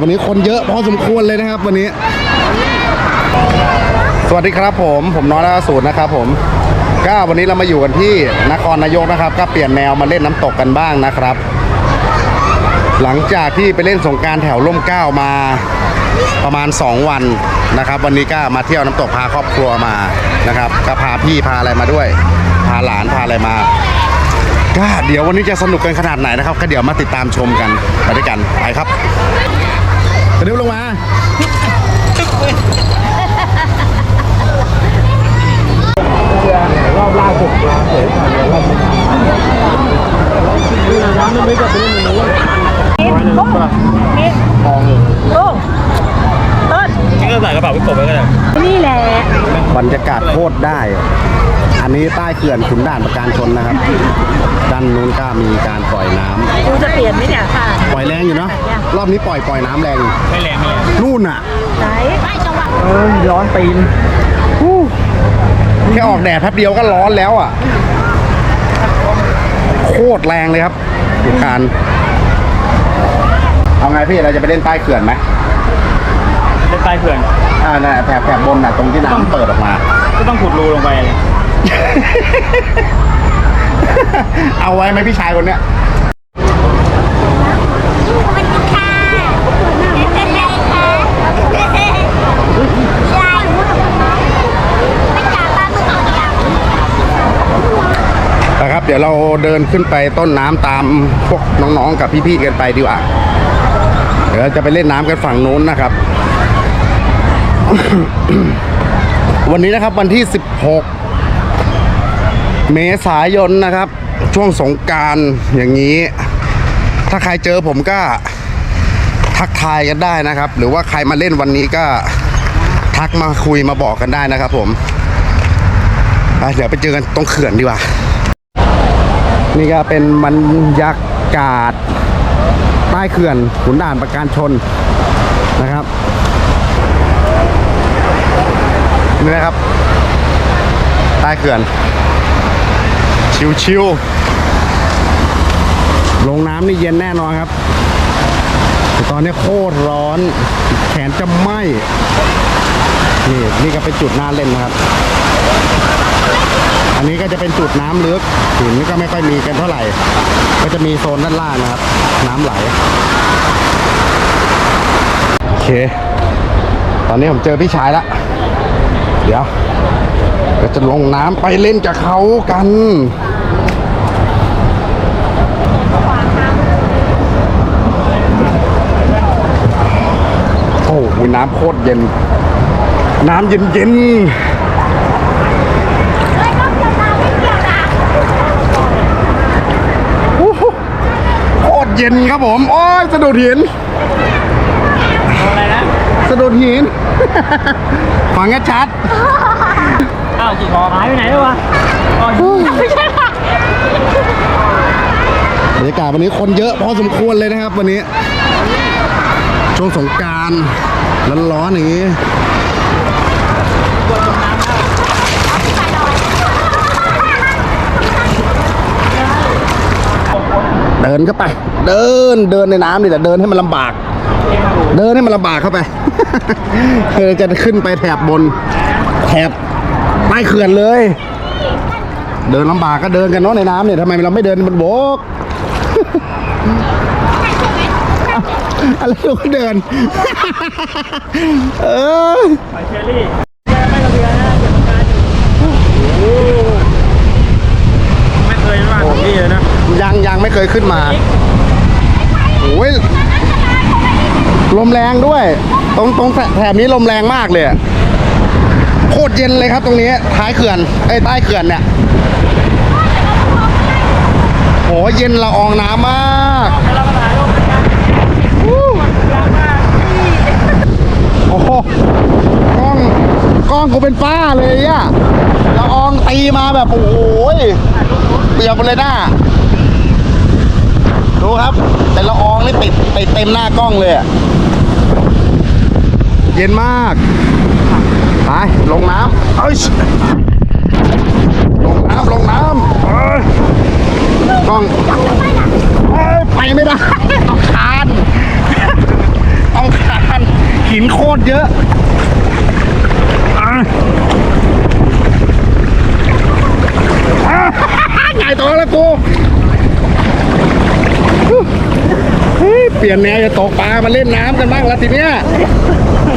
วันนี้คนเยอะพอสมควรเลยนะครับ วันนี้ สวัสดีครับผมผมน้อยล่าสูตรนะครับผมก็วันนี้เรามาอยู่กันที่นครนายกนะครับ ก็เปลี่ยนแนวมาเล่นน้ำตกกันบ้างนะครับ หลังจากที่ไปเล่นสงการแถวร่มเก้ามาประมาณ 2 วันนะครับ วันนี้ก็มาเที่ยวน้ำตกพาครอบครัวมานะครับก็พาพี่พาอะไรมาด้วย พาหลานพาอะไรมาก็เดี๋ยววันนี้จะสนุกกันขนาดไหนนะครับ ก็เดี๋ยวมาติดตามชมกันไปด้วยกันไปครับ กระดึ๊บลงมา รอบล่าสุดมาเผยผ่านรอบนี้น้ำมันไม่จะเป็นอย่างนี้ทอง โอ้ต้น นี่ก็ใส่กระเป๋าพี่กบไว้ก็ได้ นี่แหละ บรรยากาศโคตรได้ อันนี้ใต้เขื่อนขุนด่านประการชนนะครับ ด้านนู้นก็มีการปล่อยน้ำกูจะเปลี่ยนไหมเนี่ยค่ะ ปล่อยแรงอยู่เนาะรอบนี้ปล่อยปล่อยน้ำแรงอยู่ไม่แรงไม่แรงนู่นอะ ไหนไม่จังหวะเออร้อนตีนแค่ออกแดดแป๊บเดียวก็ร้อนแล้วอะ โคตรแรงเลยครับดูการเอาไงพี่เราจะไปเล่นใต้เขื่อนไหมเล่นใต้เขื่อนอ่าน่ะแถบแถบบนน่ะตรงที่น้ำเปิดออกมา ก็ต้องขุดรูลงไปเลย เอาไว้ไหมพี่ชายคนเนี้ยมันค่ะเป็นไรคะใช่ไม่จ่าปลาหมึกเอาอย่างนะครับ เดี๋ยวเราเดินขึ้นไปต้นน้ำตามพวกน้องๆกับพี่ๆกันไปดีกว่า เดี๋ยวเราจะไปเล่นน้ำกันฝั่งนู้นนะครับ วันนี้นะครับวันที่ 16 เมษายนนะครับ ช่วงสงการอย่างนี้ ถ้าใครเจอผมก็ทักทายกันได้นะครับ หรือว่าใครมาเล่นวันนี้ก็ทักมาคุยมาบอกกันได้นะครับ ผมเดี๋ยวไปเจอกันตรงเขื่อนดีกว่า นี่ก็เป็นบรรยากาศใต้เขื่อนขุนด่านประการชนนะครับ นี่นะครับ ใต้เขื่อน ชิวๆลงน้ำนี่เย็นแน่นอนครับแต่ตอนนี้โคตรร้อน แขนจะไหม้นี่นี่ก็เป็นจุดน่าเล่นนะครับ อันนี้ก็จะเป็นจุดน้ำลึกหินก็ไม่ค่อยมีกันเท่าไหร่ ก็จะมีโซนด้านล่างนะครับ น้ำไหลโอเค ตอนนี้ผมเจอพี่ชายแล้ว เดี๋ยวเราจะลงน้ำไปเล่นกับเขากันโอ้โหน้ำโคตรเย็น น้ำเย็นเย็นๆโอ้โหโคตรเย็นครับผม โอ้ยสะดุดหิน อะไรนะ สะดุด หิน ฟังให้ชัดอ้าวกี่คอหายไปไหนแล้ววะอ๋อบรรยากาศวันนี้คนเยอะพอสมควรเลยนะครับ วันนี้ ช่วงสงกรารร้อนๆอย่างนี้เดินเข้าไป เดินเดินในน้ำนี่แต่เดินให้มันลำบาก เดินให้มันลำบากเข้าไป เออจะขึ้นไปแถบบน แถบใต้เขื่อนเลย เดินลำบากก็เดินกันเนาะในน้ำเนี่ยทำไมเราไม่เดินบนบกอะไรเราก็เดิน เออไปเชอรี่ไม่กระเบียนะเก็บอาการอยู่ไม่เคยมาถึงนี่เลยนะ ยังยังไม่เคยขึ้นมาโอ้ย ลมแรงด้วย ตรงตรงแถบนี้ลมแรงมากเลยโคตรเย็นเลยครับตรงนี้ท้ายเขื่อนไอ้ใต้เขื่อนเนี่ยโหเย็นละอองน้ำมากโอ้โหกล้องกล้องกูเป็นฝ้าเลยอะละอองตีมาแบบโอ้โหเปียกหมดเลยหน้าดูครับ แต่ละอองนี่ติดติดเต็มหน้ากล้องเลยอะ เย็นมาก ไป ลงน้ำเอ้ยลงน้ำลงน้ำต้องไปไม่ได้ ต้องคาน ต้องคานหินโคตรเยอะใหญ่ตัวแล้วกูเปลี่ยนแนวจะตกปลามาเล่นน้ำกันบ้างแล้วทีเนี้ย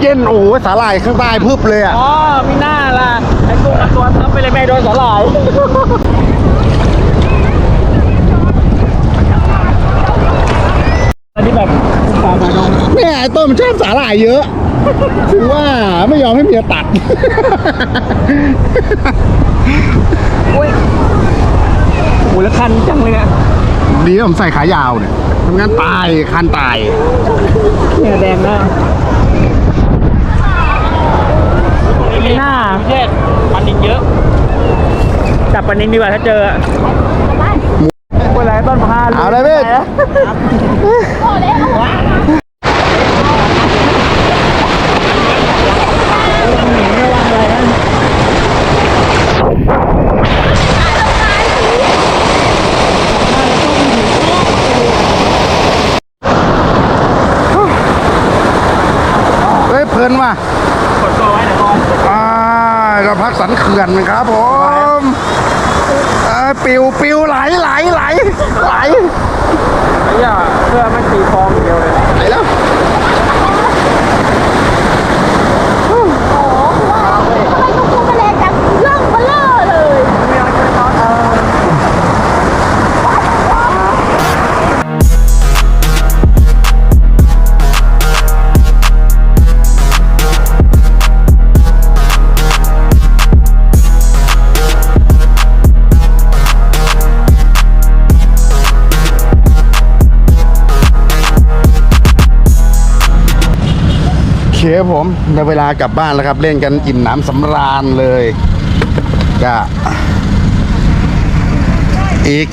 เย็นเย็นโอ้ยสาหร่ายข้างใต้พึบเลยอะ อ๋อมีหน้าล่ะ ไอ้กุ้งกับตัวทับไปเลยแม่โดนสลายอันนี้แบบปลาปลาดงเนี่ยไอ้ต้นมันชอบสาหร่ายเยอะถึงว่าไม่ยอมให้เมียตัด อุ้ยโอ้แล้วคันจังเลยเนี่ยดีนะผมใส่ขายาวเนี่ยทำงานตายคันตายเนี่ยแดงนะมี หน้าเช็ดปันนินเยอะจับปันนินดีกว่าถ้าเจออะเวลาต้นพานเอาเลยพี่ เฮ้ยเพลินว่ะ กดตัวไว้เดี๋ยวก่อน อ่า เราพักสันเขื่อนครับผมเอ้ยปิวปิวไหลไหลไหลไหลไอ้เหี้ยเพื่อมันตีฟองอย่างเดียวเลยไหลแล้ว ครับผมในเวลากลับบ้านแล้วครับ เล่นกันอิ่มหน้ำสำราญเลยก็อีก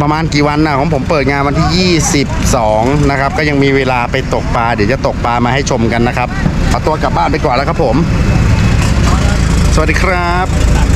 ประมาณกี่วันนะของผมเปิดงานวันที่ 22 นะครับ ก็ยังมีเวลาไปตกปลา เดี๋ยวจะตกปลามาให้ชมกันนะครับเอาตัวกลับบ้านไปก่อนแล้วครับผม สวัสดีครับ